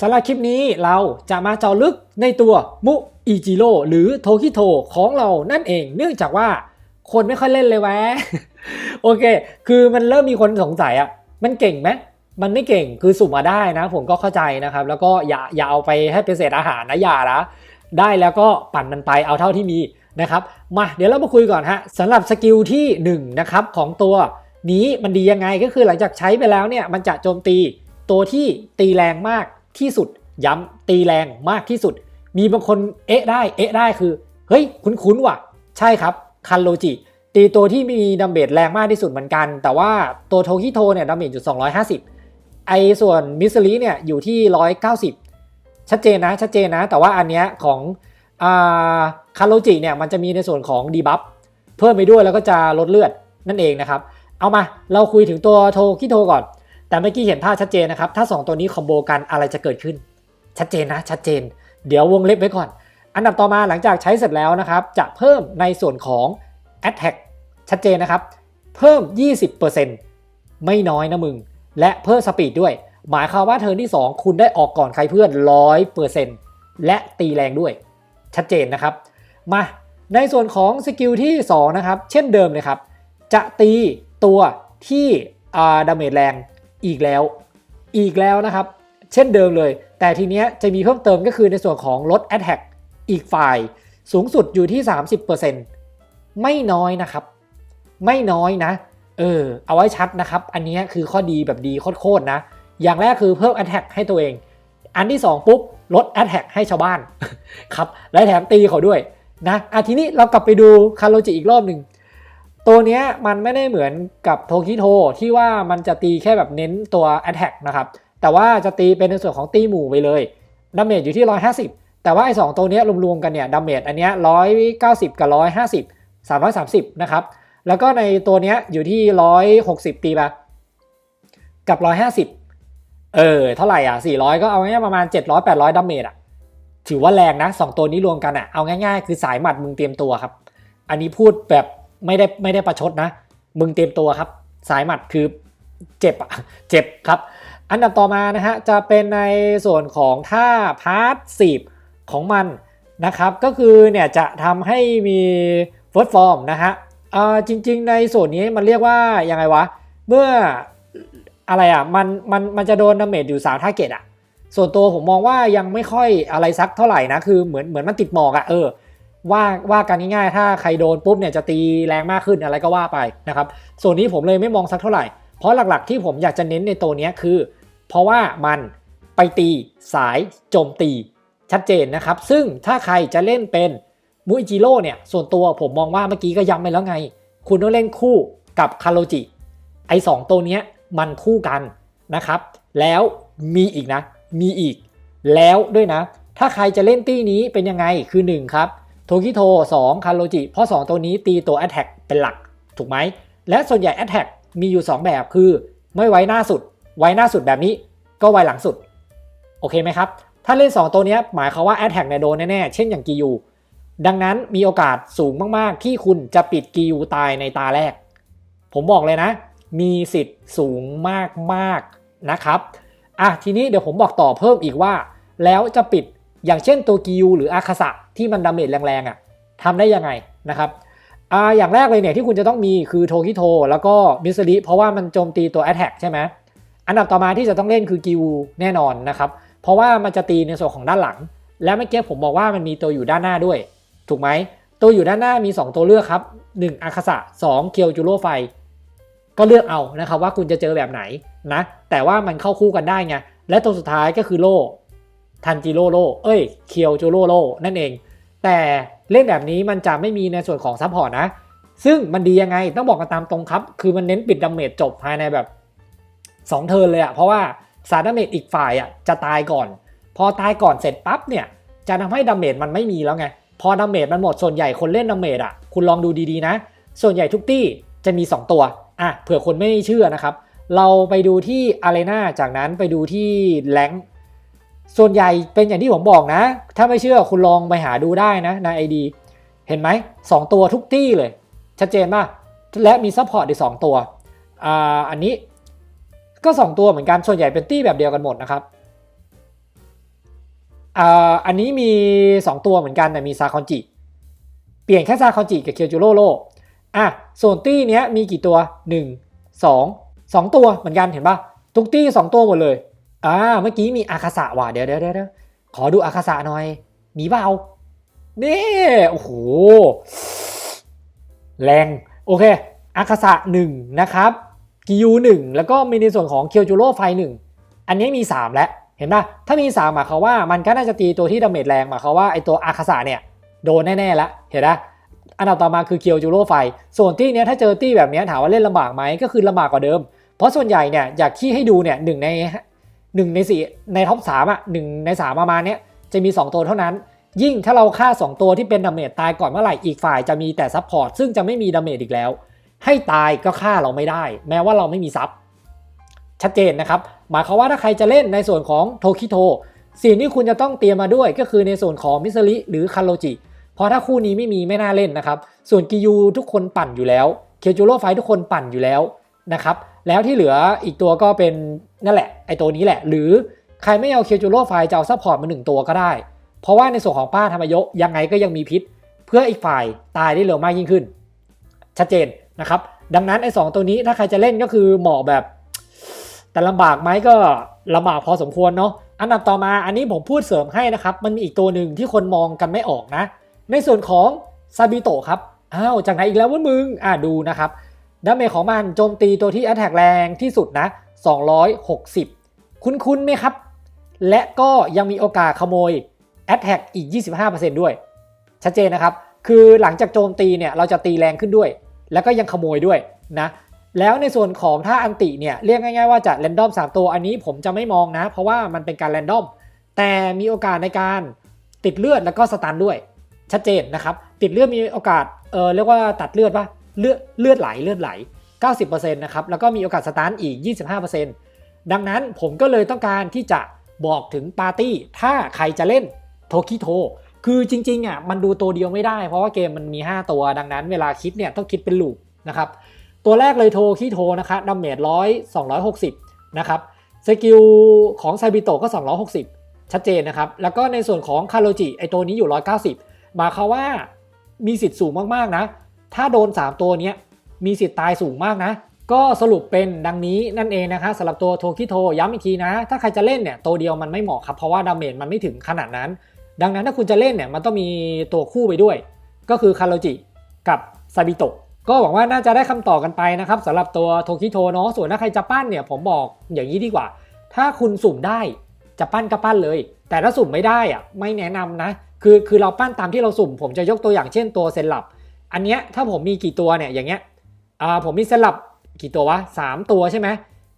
สำหรับคลิปนี้เราจะมาเจาะลึกในตัวมุอิจิโร่หรือโทคิโทของเรานั่นเอง เนื่องจากว่าคนไม่ค่อยเล่นเลยแวะโอเค คือมันเริ่มมีคนสงสัยอะมันเก่งไหมมันไม่เก่งคือสุ่มมาได้นะ ผมก็เข้าใจนะครับ แล้วก็อย่าอย่าเอาไปให้เป็นเศษอาหารนะอย่านะได้แล้วก็ปั่นมันไปเอาเท่าที่มีนะครับมาเดี๋ยวเรามาคุยก่อนฮะสำหรับสกิลที่หนึ่งนะครับของตัวนี้มันดียังไงก็คือหลังจากใช้ไปแล้วเนี่ยมันจะโจมตีตัวที่ตีแรงมาก ที่สุด ย้ำตีแรงมากที่สุด มีบางคนเอ๊ะได้เอ๊ะได้คือ เฮ้ยคุ้นๆว่ะ ใช่ครับคันโลจิตีตัวที่มีดัมเบลแรงมากที่สุดเหมือนกัน แต่ว่าตัวโทคิโทเนี่ยดัมเบลอยู่ 250 ไอส่วนมิสซิลีเนี่ยอยู่ที่ 190 ชัดเจนนะชัดเจนนะ แต่ว่าอันเนี้ยของอ่าคันโลจิเนี่ยมันจะมีในส่วนของดีบัฟเพิ่มไปด้วยแล้วก็จะลดเลือดนั่นเองนะครับ เอามาเราคุยถึงตัวโทคิโทก่อน แต่เมื่อกี้เห็นภาพชัดเจนนะครับ ถ้า 2 ตัวนี้คอมโบกันอะไรจะเกิดขึ้น ชัดเจนนะ ชัดเจน เดี๋ยววงเล็บไว้ก่อน อันดับต่อมาหลังจากใช้เสร็จแล้วนะครับ จะเพิ่มในส่วนของ Attack ชัดเจนนะครับ เพิ่ม 20%ไม่น้อยนะมึง และเพิ่มสปีดด้วย หมายความว่าเทิร์นที่ 2 คุณได้ออกก่อนใครเพื่อน 100%และตีแรงด้วย ชัดเจนนะครับ มาในส่วนของสกิลที่ 2 นะครับ เช่นเดิมเลยครับ จะตีตัวที่ดาเมจแรง อีกแล้ว อีกแล้วนะครับ เช่นเดิมเลย แต่ทีเนี้ยจะมีเพิ่มเติมก็คือในส่วนของลด Attack อีกฝ่าย สูงสุดอยู่ที่ 30%ไม่น้อยนะครับ ไม่น้อยนะ เออ เอาไว้ชัดนะครับ อันนี้คือข้อดีแบบดีโคตรๆนะ อย่างแรกคือเพิ่ม Attack ให้ตัวเอง อันที่ 2 ปุ๊บ ลด Attack ให้ชาวบ้านครับและแถมตีเขาด้วยนะอะทีนี้เรากลับไปดูคาร์โลจิอีกรอบหนึ่ง ตัวเนี้ยมันไม่ได้เหมือนกับโทคิโทที่ว่ามันจะตีแค่แบบเน้นตัว Attack นะครับ แต่ว่าจะตีเป็นในส่วนของตีหมู่ไปเลยดาเมจอยู่ที่ 150 แต่ว่าไอ้สองตัวเนี้ยรวมๆกันเนี่ยดาเมจอันเนี้ย190 กับ 150 330 นะครับ แล้วก็ในตัวเนี้ยอยู่ที่ 160 ตีไปกับ 150 เออ เท่าไหร่อะ 400 ก็เอาง่ายๆประมาณ 700 800ดาเมจอะ ถือว่าแรงนะ 2 ตัวนี้รวมกันอะ เอาง่ายๆ คือสายหมัดมึงเตรียมตัวครับ อันนี้พูดแบบ ไม่ได้ไม่ได้ประชดนะ มึงเตรียมตัวครับ สายหมัดคือเจ็บอะเจ็บครับ อันดับต่อมานะฮะจะเป็นในส่วนของท่าพาร์ทสีบของมันนะครับ ก็คือเนี่ยจะทำให้มีเฟิร์สฟอร์มนะฮะจริง ๆ ในส่วนนี้มันเรียกว่ายังไงวะ เมื่ออะไรอะมันมันมันจะโดนดาเมจอยู่3ท่าเกตอะส่วนตัวผมมองว่ายังไม่ค่อยอะไรสักเท่าไหร่นะ คือเหมือนเหมือนมันติดหมอกอะ่ะเออ ว่าว่ากันง่ายๆ ถ้าใครโดนปุ๊บเนี่ยจะตีแรงมากขึ้นอะไรก็ว่าไปนะครับ ส่วนนี้ผมเลยไม่มองสักเท่าไหร่ เพราะหลักๆที่ผมอยากจะเน้นในตัวนี้คือ เพราะว่ามันไปตีสายโจมตีชัดเจนนะครับ ซึ่งถ้าใครจะเล่นเป็นมุอิจิโร่เนี่ย ส่วนตัวผมมองว่าเมื่อกี้ก็ย้ำไปแล้วไง คุณต้องเล่นคู่กับคาโรจิ ไอสองตัวเนี้ยมันคู่กันนะครับ แล้วมีอีกนะ มีอีก แล้วด้วยนะ ถ้าใครจะเล่นตี้นี้เป็นยังไงคือ1ครับ โทคิโท2คาโรจิ เพราะ 2 ตัวนี้ตีตัว Attack เป็นหลัก ถูกไหม และส่วนใหญ่ Attack มีอยู่ 2 แบบคือ ไม่ไว้หน้าสุด ไว้หน้าสุดแบบนี้ ก็ไว้หลังสุด โอเคไหมครับ ถ้าเล่น 2 ตัวนี้หมายความว่า Attack เนี่ยโดนแน่ๆ เช่นอย่างกิยู ดังนั้นมีโอกาสสูงมากๆ ที่คุณจะปิดกิยูตายในตาแรก ผมบอกเลยนะ มีสิทธิ์สูงมากๆนะครับ อะทีนี้เดี๋ยวผมบอกต่อเพิ่มอีกว่า แล้วจะปิด อย่างเช่นตัวกิยูหรืออาคาสะที่มันดาเมจแรงๆอะทำได้ยังไงนะครับอ่าอย่างแรกเลยเนี่ยที่คุณจะต้องมีคือโทคิโทแล้วก็มิสซิเพราะว่ามันโจมตีตัว Attack ใช่ไหมอันดับต่อมาที่จะต้องเล่นคือกิวแน่นอนนะครับ เพราะว่ามันจะตีในส่วนของด้านหลัง และเมื่อกี้ผมบอกว่ามันมีตัวอยู่ด้านหน้าด้วย ถูกไหมตัวอยู่ด้านหน้ามี 2 ตัวเลือกครับ 1 อาคาสะ 2 เคียวจูโรไฟ ก็เลือกเอานะครับว่าคุณจะเจอแบบไหนนะแต่ว่ามันเข้าคู่กันได้ไงและตัวสุดท้ายก็คือโล ทันจิโร่โล่เอ้ยเคียวจูโร่โล่นั่นเอง แต่เล่นแบบนี้มันจะไม่มีในส่วนของซัพพอร์ตนะ ซึ่งมันดียังไงต้องบอกกันตามตรงครับ คือมันเน้นปิดดาเมจจบภายในแบบ 2 เทิร์นเลยอะเพราะว่าสารดาเมจอีกฝ่ายอะจะตายก่อน พอตายก่อนเสร็จปั๊บเนี่ยจะทำให้ดาเมจมันไม่มีแล้วไง พอดาเมจมันหมดส่วนใหญ่คนเล่นดาเมจอะคุณลองดูดีๆนะ ส่วนใหญ่ทุกตี้จะมี 2 ตัวอะเผื่อคนไม่เชื่อนะครับ เราไปดูที่อารีนาจากนั้นไปดูที่แรง ส่วนใหญ่เป็นอย่างที่ผมบอกนะ ถ้าไม่เชื่อคุณลองไปหาดูได้นะใน ID เห็นไหมสองตัวทุกตี้เลย ชัดเจนป่ะและมีซัพพอร์ตอีกสองตัวอ่าอันนี้ก็ 2 ตัวเหมือนกัน ส่วนใหญ่เป็นตี้แบบเดียวกันหมดนะครับอ่าอันนี้มี 2 ตัวเหมือนกันแต่มีซาคอนจิ เปลี่ยนแค่ซาคอนจิกับเคียวจูโร่โลอะ ส่วนตี้เนี้ยมีกี่ตัว 1 2 2 ตัวเหมือนกันเห็นปะทุกตี้ 2 ตัวหมดเลย อ่าเมื่อกี้มีอาคาสะว่ะเดี๋ยวเดี๋ยวเดี๋ยวขอดูอาคาสะหน่อย มีเปล่านี่โอ้โหแรงโอเคอาคาสะหนึ่งนะครับกิยูหนึ่งแล้วก็มีในส่วนของเคียวจูโร่ไฟหนึ่งอันนี้มี 3 แล้วเห็นปะถ้ามี 3 หมายความว่ามันก็น่าจะตีตัวที่ดาเมจแรงหมายความว่าไอตัวอาคาสะเนี่ยโดนแน่ๆแล้วเห็นปะอันดับต่อมาคือเคียวจูโร่ไฟ ส่วนที่เนี้ยถ้าเจอตี้แบบเนี้ยถามว่าเล่นลำบากไหมก็คือลำบากกว่าเดิม เพราะส่วนใหญ่เนี่ยอยากขี้ให้ดูเนี่ยหนึ่งใน หนึ่งในสี่ในท็อปสามอะหนึ่งในสามประมาณเนี้ยจะมี 2 ตัวเท่านั้น ยิ่งถ้าเราฆ่า 2 ตัวที่เป็นดาเมจตายก่อนเมื่อไหร่อีกฝ่ายจะมีแต่ซัพพอร์ตซึ่งจะไม่มีดาเมจอีกแล้ว ให้ตายก็ฆ่าเราไม่ได้ แม้ว่าเราไม่มีซับชัดเจนนะครับ หมายความว่าถ้าใครจะเล่นในส่วนของโทคิโทสิ่งที่คุณจะต้องเตรียมมาด้วยก็คือในส่วนของมิสริหรือคาโรจิเพราะถ้าคู่นี้ไม่มีไม่น่าเล่นนะครับ ส่วนกิยูทุกคนปั่นอยู่แล้ว เคจูโร่ไฟทุกคนปั่นอยู่แล้ว นะครับแล้วที่เหลืออีกตัวก็เป็นนั่นแหละไอตัวนี้แหละ หรือใครไม่เอาเคจูโร่ไฟจะเอาซัพพอร์ตมาหนึ่งตัวก็ได้ เพราะว่าในส่วนของป้าธรรมยกยังไงก็ยังมีพิษ เพื่ออีกฝ่ายตายได้เร็วมากยิ่งขึ้น ชัดเจนนะครับดังนั้นไอ้สองตัวนี้ถ้าใครจะเล่นก็คือเหมาะแบบ แต่ลำบากไหมก็ลำบากพอสมควรเนาะอันดับต่อมาอันนี้ผมพูดเสริมให้นะครับมันมีอีกตัวหนึ่งที่คนมองกันไม่ออกนะ ในส่วนของซาบิโตะครับอ้าวจากไหนอีกแล้ววะมึงอ่าดูนะครับ ดาเมจของมันโจมตีตัวที่ a t แทกแรงที่สุดนะ 260 คุ้นๆไหมครับ และก็ยังมีโอกาสขโมย a t แทกอีก 25%ด้วย ชัดเจนนะครับ คือหลังจากโจมตีเนี่ยเราจะตีแรงขึ้นด้วย แล้วก็ยังขโมยด้วยนะแล้วในส่วนของถ้าอันติเนี่ยเรียกง่ายๆว่าจะแรนดอม3 ตัวอันนี้ผมจะไม่มองนะ เพราะว่ามันเป็นการแรนดอมแต่มีโอกาสในการติดเลือดแล้วก็สตันด้วย ชัดเจนนะครับ ติดเลือดมีโอกาสเออเรียกว่าตัดเลือดปะ เลือดเลือดไหลเลือดไหล 90%นะครับแล้วก็มีโอกาสสตาร์ทอีก 25%ดังนั้นผมก็เลยต้องการที่จะบอกถึงปาร์ตี้ ถ้าใครจะเล่นโทคิโทคือจริงๆอะมันดูตัวเดียวไม่ได้ เพราะว่าเกมมันมี 5 ตัวดังนั้นเวลาคิดเนี่ยต้องคิดเป็นลูปนะครับตัวแรกเลยโทคิโทนะครับดาเมจร้อยสองร้อยหกสิบนะครับสกิลของไซบิโตก็ 260 ชัดเจนนะครับ แล้วก็ในส่วนของคาโรจิไอตัวนี้อยู่ 190 หมายความว่ามีสิทธิ์สูงมาก ๆ นะ ถ้าโดน 3 ตัวนี้มีสิทธิ์ตายสูงมากนะ ก็สรุปเป็นดังนี้นั่นเองนะคะสำหรับตัวโทคิโทย้ำอีกทีนะ ถ้าใครจะเล่นเนี่ยตัวเดียวมันไม่เหมาะครับเพราะว่าดาเมจมันไม่ถึงขนาดนั้น ดังนั้นถ้าคุณจะเล่นเนี่ยมันต้องมีตัวคู่ไปด้วย ก็คือคาโรจิกับซาบิโตะก็หวังว่าน่าจะได้คำตอบกันไปนะครับสำหรับตัวโทคิโทเนาะส่วนถ้าใครจะปั้นเนี่ยผมบอกอย่างนี้ดีกว่า ถ้าคุณสุ่มได้จะปั้นก็ปั้นเลย แต่ถ้าสุ่มไม่ได้อะไม่แนะนำนะ คือคือเราปั้นตามที่เราสุ่ม ผมจะยกตัวอย่างเช่นตัวเซนลับ อันเนี้ยถ้าผมมีกี่ตัวเนี่ยอย่างเงี้ยอ่าผมมีเซนลับกี่ตัววะสามตัวใช่ไหม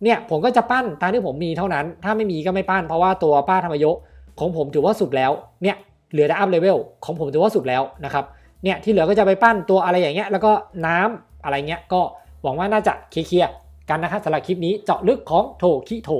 เนี่ยผมก็จะปั้นตามที่ผมมีเท่านั้น ถ้าไม่มีก็ไม่ปั้นเพราะว่าตัวป้าธรรมยกของผมถือว่าสุดแล้วเนี่ยเหลือแต่อัพเลเวลของผมถือว่าสุดแล้วนะครับเนี่ยที่เหลือก็จะไปปั้นตัวอะไรอย่างเงี้ยแล้วก็น้ำอะไรเงี้ยก็หวังว่าน่าจะเคลียร์กันนะครับสำหรับคลิปนี้เจาะลึกของโทคิโท